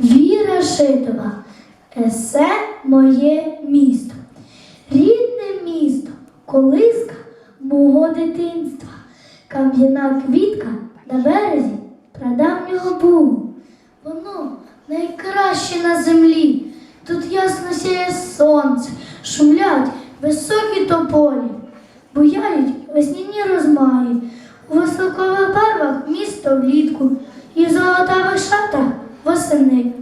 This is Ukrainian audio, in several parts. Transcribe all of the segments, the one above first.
Віра Шитова, есе моє місто. Колиска мого дитинства. Кам'яна квітка на березі прадавнього бугу. Воно найкраще на землі. Тут ясно сяє сонце, шумлять високі тополі, буяють весняні розмаї. У високових барвах місто влітку і в золотавих шатах восени.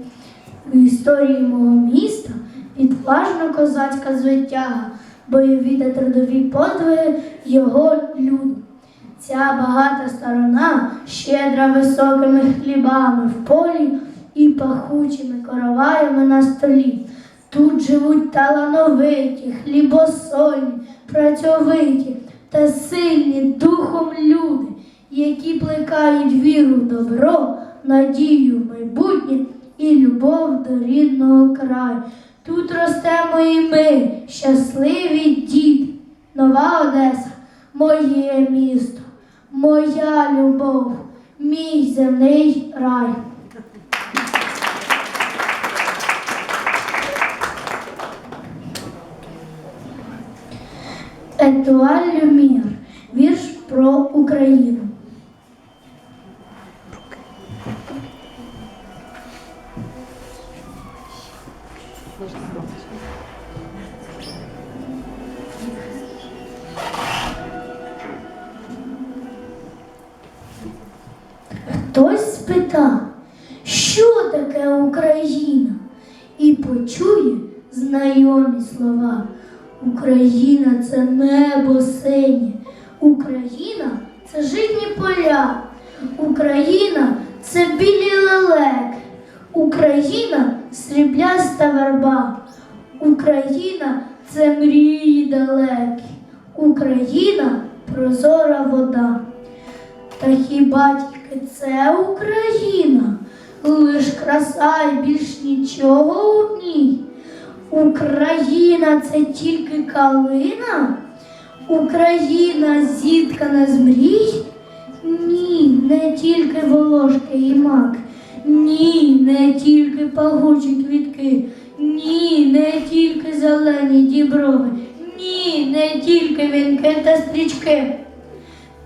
У історії мого міста відважна козацька звитяга, бойові та трудові подвиги його люду. Ця багата сторона щедра високими хлібами в полі і пахучими короваями на столі. Тут живуть талановиті, хлібосольні, працьовиті та сильні духом люди, які плекають віру в добро, надію в майбутнє і любов до рідного краю. Тут ростемо і ми, щасливі діти. Нова Одеса, моє місто, моя любов, мій земний рай. Етуаль Люмір. Вірш про Україну. Хтось спитав, що таке Україна, і почує знайомі слова. Україна це небо синє, Україна це житні поля, Україна це білі лелеки, Україна срібляста верба, це мрії далекі, Україна прозора вода. Та хіба тільки це Україна? Лиш краса і більш нічого у ній. Україна це тільки калина? Україна зіткана з мрій? Ні, не тільки волошки і мак. Ні, не тільки пагучі квітки. Зелені діброви. Ні, не тільки вінки та стрічки.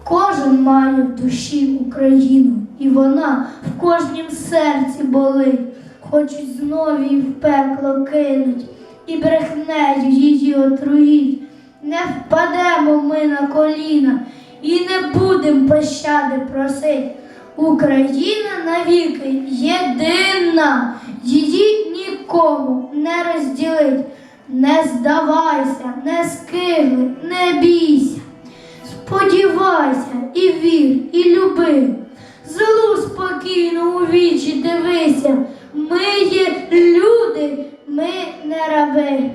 Кожен має в душі Україну, і вона в кожнім серці болить. Хочуть знов її в пекло кинуть, і брехнею її отруїть. Не впадемо ми на коліна і не будем пощади просить. Україна навіки єдина, її нікому не розділить. Не здавайся, не скигли, не бійся. Сподівайся і вір, і люби. Злу спокійно у вічі дивися. Ми є люди, ми не раби.